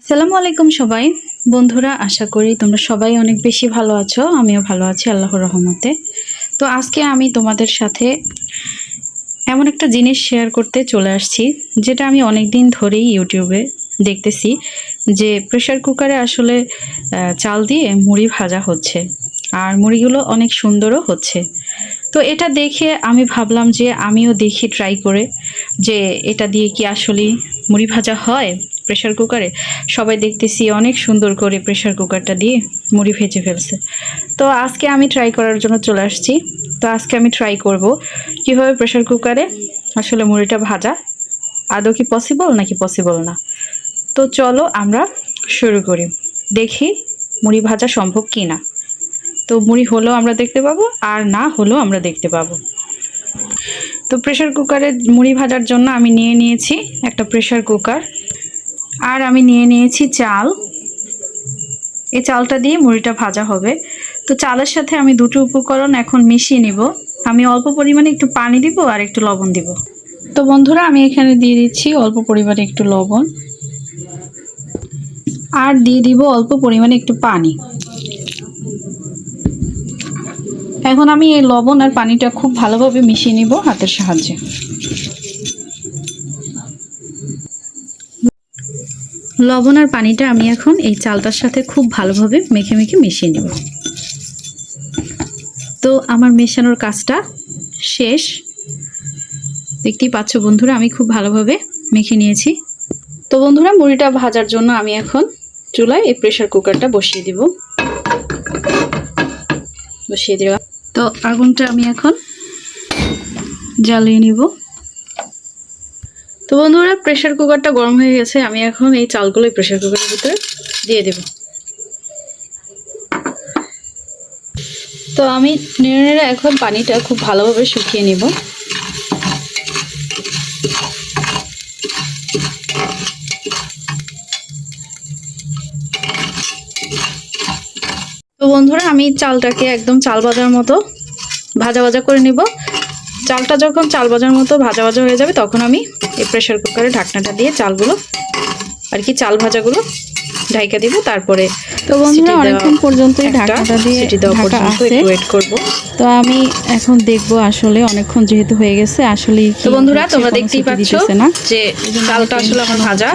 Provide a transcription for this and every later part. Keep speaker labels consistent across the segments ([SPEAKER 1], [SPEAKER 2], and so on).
[SPEAKER 1] আসসালামু আলাইকুম সবাই। বন্ধুরা, আশা করি তোমরা সবাই অনেক বেশি ভালো আছো, আমিও ভালো আছি আল্লাহর রহমতে। তো আজকে আমি তোমাদের সাথে এমন একটা জিনিস শেয়ার করতে চলে আসছি, যেটা আমি অনেক দিন ধরেই ইউটিউবে দেখতেছি, যে প্রেশার কুকারে আসলে চাল দিয়ে মুড়ি ভাজা হচ্ছে, আর মুড়িগুলো অনেক সুন্দরও হচ্ছে। তো এটা দেখে আমি ভাবলাম যে আমিও দেখি ট্রাই করে, যে এটা দিয়ে কি আসলেই মুড়ি ভাজা হয়? প্রেশার কুকারে সবাই দেখতেছি অনেক সুন্দর করে প্রেশার কুকারটা দিয়ে মুড়ি ভেজে ফেলছে। তো আজকে আমি ট্রাই করার জন্য চলে আসছি। তো আজকে আমি ট্রাই করব কীভাবে প্রেশার কুকারে আসলে মুড়িটা ভাজা। আদৌ কি পসিবল নাকি পসিবল না? তো চলো আমরা শুরু করি। দেখি মুড়ি ভাজা সম্ভব কি না তো মুড়ি হলেও আমরা দেখতে পাবো, আর না হলেও আমরা দেখতে পাবো। তো প্রেশার কুকারে মুড়ি ভাজার জন্য আমি নিয়ে নিয়েছি একটা প্রেশার কুকার আর আমি নিয়ে নিয়েছি চাল। এই চালটা দিয়ে মুড়িটা ভাজা হবে। তো চালের সাথে আমি দুটো উপকরণ এখন মিশিয়ে নিব। আমি অল্প পরিমাণে একটু পানি দিব আর একটু লবণ দিব। তো বন্ধুরা, আমি এখানে দিয়ে দিচ্ছি অল্প পরিমাণে একটু লবণ। আর দিয়ে দিব অল্প পরিমাণে একটু পানি। এখন আমি এই লবণ আর পানিটা খুব ভালোভাবে মিশিয়ে নিব হাতের সাহায্যে। লবণ আর পানিটা আমি এখন এই চালটার সাথে খুব ভালোভাবে মেখে মেখে মিশিয়ে নেব। তো আমার মেশানোর কাজটা শেষ। দেখতেই পাচ্ছ বন্ধুরা, আমি খুব ভালোভাবে মেখে নিয়েছি। তো বন্ধুরা, মুড়িটা ভাজার জন্য আমি এখন চুলায় এই প্রেশার কুকারটা বসিয়ে দিব। বসিয়ে দেওয়া তো আগুনটা আমি এখন জ্বালিয়ে নিব। বন্ধুরা প্রেশার কুকারটা গরম হয়ে গেছে। আমি এখন এই চালগুলো প্রেশার কুকারের ভিতরে দিয়ে দেব। তো আমি নেড়ে নেড়ে এখন পানিটা খুব ভালোভাবে শুকিয়ে নিব। তো বন্ধুরা, আমি চালটাকে একদম চাল ভাজার মতো ভাজা ভাজা করে নিব। চালটা যখন চাল ভাজার মতো ভাজা ভাজা হয়ে যাবে, তখন আমি এই প্রেশার কুকারে ঢাকনাটা দিয়ে চালগুলো, আর কি চাল ভাজাগুলো ঢাইকা দিব, তারপরে
[SPEAKER 2] তো বন্ধুরা অনেকক্ষণ পর্যন্তই ঢাকাটা দিয়ে ঢাকা আছে।
[SPEAKER 1] ওয়েট করব।
[SPEAKER 2] তো আমি এখন দেখব আসলে অনেকক্ষণ যেহেতু হয়ে গেছে আসলে
[SPEAKER 1] তো বন্ধুরা তোমরা দেখতেই পাচ্ছ যে চালটা আসলে আমার ভাজা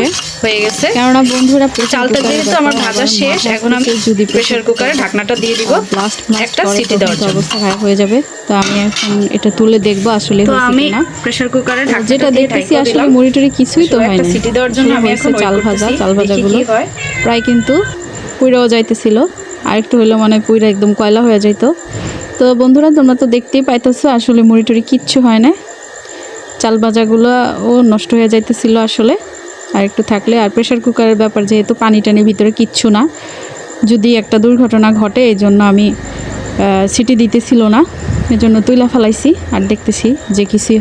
[SPEAKER 1] হয়ে গেছে।
[SPEAKER 2] কেননা বন্ধুরা
[SPEAKER 1] চালটা যেহেতু আমার ভাজা শেষ এখন আমি
[SPEAKER 2] যদি
[SPEAKER 1] প্রেশার কুকারে ঢাকনাটা দিয়ে দিব
[SPEAKER 2] ব্লাস্ট
[SPEAKER 1] একটা সিটি দেওয়ার
[SPEAKER 2] অবস্থা খারাপ হয়ে যাবে। তো আমি এখন এটা তুলে দেখব আসলে
[SPEAKER 1] আমি
[SPEAKER 2] কিনা।
[SPEAKER 1] প্রেশার কুকারে ঢাকনাটা
[SPEAKER 2] যেটা দেখতেছি আসলে টুড়ি কিছুই তো
[SPEAKER 1] আসলে
[SPEAKER 2] হয়
[SPEAKER 1] একটা সিটি দেওয়ার জন্য আমি এখন
[SPEAKER 2] চাল ভাজা চাল
[SPEAKER 1] দেখি
[SPEAKER 2] ভাজাগুলো। প্রায় কিন্তু পুইরাও যাইতেছিল। আর একটু হলে মনে হয় পুইরা একদম কয়লা হয়ে যাইতো। তো বন্ধুরা, তোমরা তো দেখতেই পাইতেছো, আসলে মুড়ি টুড়ি কিচ্ছু হয় না চাল ভাজাগুলো ও নষ্ট হয়ে যাইতেছিল আসলে। আর একটু থাকলে, আর প্রেশার কুকারের ব্যাপার যেহেতু পানি টানির ভিতরে কিচ্ছু না। যদি একটা দুর্ঘটনা ঘটে, এই জন্য আমি সিটি দিতেছিল না। এই জন্য তুইলা ফেলাইছি, আর দেখতেছি যে কিছুই